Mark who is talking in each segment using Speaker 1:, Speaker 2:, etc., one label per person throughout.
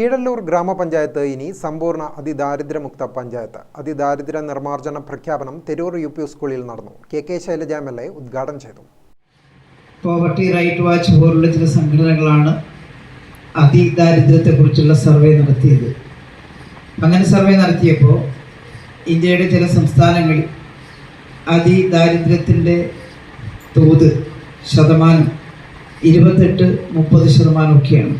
Speaker 1: കീഴല്ലൂർ ഗ്രാമപഞ്ചായത്ത് ഇനി സമ്പൂർണ അതിദാരിദ്ര്യമുക്ത പഞ്ചായത്ത്. അതിദാരിദ്ര്യ നിർമ്മാർജന പ്രഖ്യാപനം തെരൂർ യു പി സ്കൂളിൽ നടന്നു. K K Shailaja M L A ഉദ്ഘാടനം ചെയ്തു.
Speaker 2: പോവർട്ടി റൈറ്റ് വാച്ച് പോലുള്ള ചില സംഘടനകളാണ് അതിദാരിദ്ര്യത്തെക്കുറിച്ചുള്ള സർവേ നടത്തിയത്. അങ്ങനെ സർവേ നടത്തിയപ്പോൾ ഇന്ത്യയുടെ ചില സംസ്ഥാനങ്ങളിൽ അതിദാരിദ്ര്യത്തിന്റെ തോത് ശതമാനം ഇരുപത്തെട്ട് മുപ്പത് ശതമാനമൊക്കെയാണ്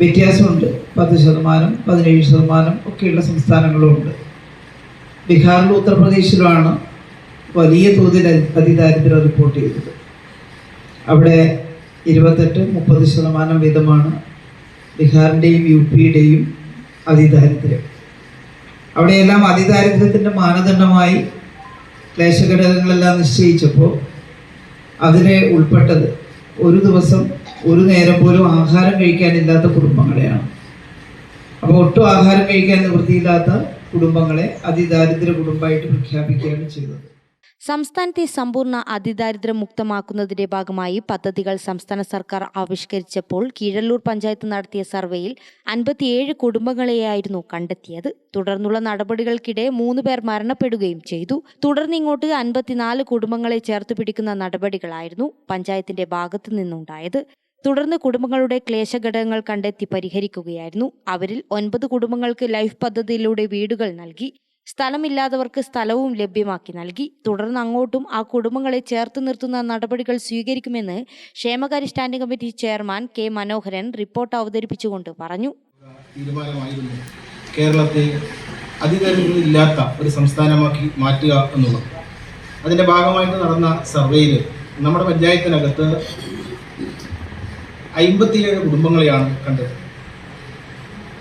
Speaker 2: വ്യത്യാസമുണ്ട്. പത്ത് ശതമാനം പതിനേഴ് ശതമാനം ഒക്കെയുള്ള സംസ്ഥാനങ്ങളുമുണ്ട്. ബീഹാറിലും ഉത്തർപ്രദേശിലുമാണ് വലിയ തോതിൽ അതിദാരിദ്ര്യം റിപ്പോർട്ട് ചെയ്തത്. അവിടെ ഇരുപത്തെട്ട് മുപ്പത് ശതമാനം വീതമാണ് ബീഹാറിന്റെയും യു പിയുടെയും അതിദാരിദ്ര്യം. അവിടെയെല്ലാം അതിദാരിദ്ര്യത്തിന്റെ മാനദണ്ഡമായി ക്ലേശഘടകങ്ങളെല്ലാം നിശ്ചയിച്ചപ്പോൾ അതിനെ ഉൾപ്പെട്ടത് ഒരു ദിവസം ഒരു നേരം പോലും ആഹാരം കഴിക്കാനില്ലാത്ത കുടുംബങ്ങളെയാണ്. അപ്പോൾ ഒട്ടും ആഹാരം കഴിക്കാൻ നിവൃത്തിയില്ലാത്ത കുടുംബങ്ങളെ അതിദാരിദ്ര്യ കുടുംബമായിട്ട് പ്രഖ്യാപിക്കുകയാണ് ചെയ്തത്.
Speaker 3: സംസ്ഥാനത്തെ സമ്പൂർണ അതിദാരിദ്ര്യം മുക്തമാക്കുന്നതിന്റെ ഭാഗമായി പദ്ധതികൾ സംസ്ഥാന സർക്കാർ ആവിഷ്കരിച്ചപ്പോൾ കീഴല്ലൂർ പഞ്ചായത്ത് നടത്തിയ സർവേയിൽ അൻപത്തിയേഴ് കുടുംബങ്ങളെയായിരുന്നു കണ്ടെത്തിയത്. തുടർന്നുള്ള നടപടികൾക്കിടെ മൂന്ന് പേർ മരണപ്പെടുകയും ചെയ്തു. തുടർന്ന് ഇങ്ങോട്ട് അൻപത്തിനാല് കുടുംബങ്ങളെ ചേർത്ത് പിടിക്കുന്ന നടപടികളായിരുന്നു പഞ്ചായത്തിന്റെ ഭാഗത്തു നിന്നുണ്ടായത്. തുടർന്ന് കുടുംബങ്ങളുടെ ക്ലേശഘടകങ്ങൾ കണ്ടെത്തി പരിഹരിക്കുകയായിരുന്നു. അവരിൽ ഒൻപത് കുടുംബങ്ങൾക്ക് ലൈഫ് പദ്ധതിയിലൂടെ വീടുകൾ നൽകി സ്ഥലമില്ലാത്തവർക്ക് സ്ഥലവും ലഭ്യമാക്കി നൽകി. തുടർന്ന് അങ്ങോട്ടും ആ കുടുംബങ്ങളെ ചേർത്ത് നിർത്തുന്ന നടപടികൾ സ്വീകരിക്കുമെന്ന് ക്ഷേമകാര്യ standing committee chairman K Manoharan report അവതരിപ്പിച്ചുകൊണ്ട് പറഞ്ഞു.
Speaker 4: കേരളത്തെ അതിദരിദ്രമില്ലാത്ത ഒരു സംസ്ഥാനമാക്കി മാറ്റുക എന്നുള്ളത്. അതിന്റെ ഭാഗമായിട്ട് നടന്ന സർവേയിൽ നമ്മുടെ പഞ്ചായത്തിനകത്ത് അമ്പത്തിയേഴ് കുടുംബങ്ങളെയാണ് കണ്ടത്.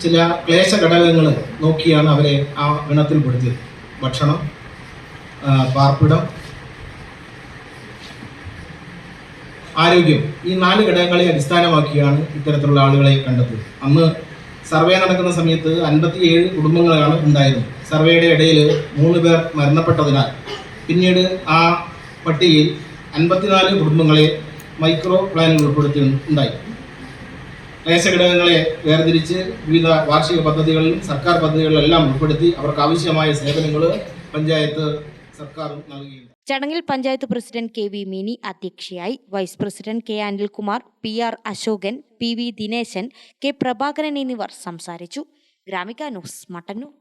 Speaker 4: ചില ക്ലേശ ഘടകങ്ങൾ നോക്കിയാണ് അവരെ ആ ഗണത്തിൽപ്പെടുത്തിയത് ഭക്ഷണം ആ, പാർപ്പിടം ആരോഗ്യം ഈ നാല് ഘടകങ്ങളെ അടിസ്ഥാനമാക്കിയാണ് ഇത്തരത്തിലുള്ള ആളുകളെ കണ്ടത്. അന്ന് സർവേ നടക്കുന്ന സമയത്ത് അൻപത്തിയേഴ് കുടുംബങ്ങളാണ് ഉണ്ടായിരുന്നത്. സർവേയുടെ ഇടയിൽ മൂന്ന് പേർ മരണപ്പെട്ടതിനാൽ പിന്നീട് ആ പട്ടികയിൽ അൻപത്തിനാല് കുടുംബങ്ങളെ മൈക്രോ പ്ലാനിൽ ഉൾപ്പെടുത്തി ഉണ്ടായി. ഘടകങ്ങളെ വേർതിരിച്ച് വിവിധ വാർഷിക പദ്ധതികളിലും സർക്കാർ പദ്ധതികളിലെല്ലാം ഉൾപ്പെടുത്തി അവർക്ക് ആവശ്യമായ സേവനങ്ങൾ പഞ്ചായത്ത് സർക്കാർ നൽകുകയുണ്ട്
Speaker 3: ചടങ്ങിൽ panchayat president K V Mini അധ്യക്ഷയായി vice president K Anilkumar P R Ashokan P V Dineshan K Prabhakaran എന്നിവർ സംസാരിച്ചു. ഗ്രാമിക ന്യൂസ് മട്ടന്നൂർ.